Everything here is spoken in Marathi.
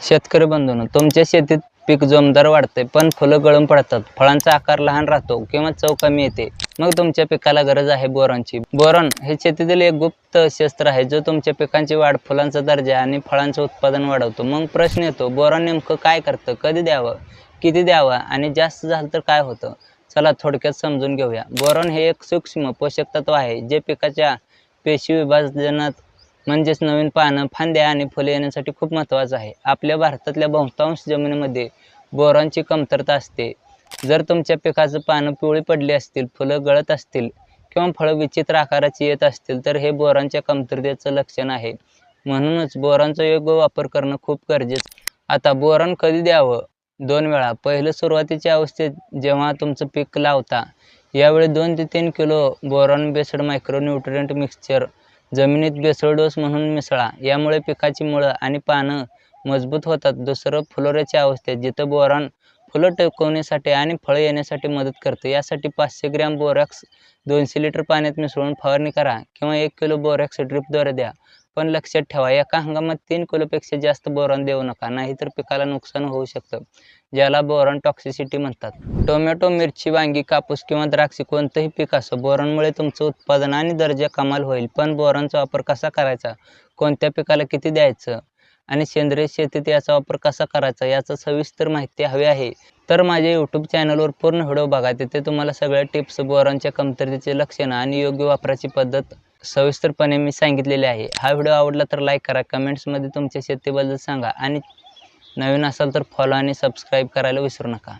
शेतकरी बंधून तुमच्या शेतीत पीक जोमदार वाढते पण फुलं गळून पडतात. फळांचा आकार लहान राहतो किंवा चव कमी येते. मग तुमच्या पिकाला गरज आहे बोरॉनची बोरॉन हे शेतीतील एक गुप्त शस्त्र आहे जो तुमच्या पिकांची वाढ फुलांचा दर्जा आणि फळांचं उत्पादन वाढवतो. मग प्रश्न येतो बोरॉन नेमकं काय करतं? कधी द्यावं? किती द्यावं? आणि जास्त झालं तर काय होतं? चला थोडक्यात समजून घेऊया. बोरॉन हे एक सूक्ष्म पोषक तत्व आहे जे पिकाच्या पेशी विभाजनात म्हणजेच नवीन पानं फांद्या आणि फुले येण्यासाठी खूप महत्त्वाचं आहे. आपल्या भारतातल्या बहुतांश जमिनीमध्ये बोरॉनची कमतरता असते. जर तुमच्या पिकाचं पानं पिवळी पडली असतील फुलं गळत असतील किंवा फळं विचित्र आकाराची येत असतील तर हे बोरांच्या कमतरतेचं लक्षण आहे. म्हणूनच बोरांचा योग्य वापर करणं खूप गरजेचं. आता बोरान कधी द्यावं? दोन वेळा. पहिलं सुरुवातीच्या अवस्थेत जेव्हा तुमचं पीक लावता यावेळी दोन ते तीन kilo boron based micronutrient mixture जमिनीत बेसळ डोस म्हणून मिसळा. यामुळे पिकाची मुळं आणि पानं मजबूत होतात. दुसरं फुलोऱ्याच्या अवस्थेत जिथं बोरॉन फुलं टिकवण्यासाठी आणि फळं येण्यासाठी मदत करते. यासाठी पाचशे ग्रॅम बोरॅक्स दोनशे लिटर पाण्यात मिसळून फवारणी करा किंवा एक किलो बोरॅक्स ड्रिपद्वारे द्या. पण लक्षात ठेवा एका हंगामात तीन किलोपेक्षा जास्त बोरॉन देऊ नका नाहीतर पिकाला नुकसान होऊ शकतं ज्याला बोरॉन टॉक्सिसिटी म्हणतात. टोमॅटो मिरची वांगी कापूस किंवा द्राक्षे कोणतंही पीक असो बोरॉनमुळे तुमचं उत्पादन आणि दर्जा कमाल होईल पण बोरॉनचा वापर कसा करायचा? कोणत्या पिकाला किती द्यायचं? आणि सेंद्रिय शेतीत याचा वापर कसा करायचा? याचं सविस्तर माहिती हवी आहे. तर माझ्या यूट्यूब चॅनलवर पूर्ण व्हिडिओ बघा तिथे तुम्हाला सगळ्या टिप्स बोरांच्या कमतरतेचे लक्षणं आणि योग्य वापराची पद्धत सविस्तरपणे मी सांगितलेले आहे. हा व्हिडिओ आवडला तर लाईक करा. कमेंट्समध्ये तुमच्या शेतीबद्दल सांगा. आणि नवीन असाल तर फॉलो आणि सबस्क्राईब करायला विसरू नका.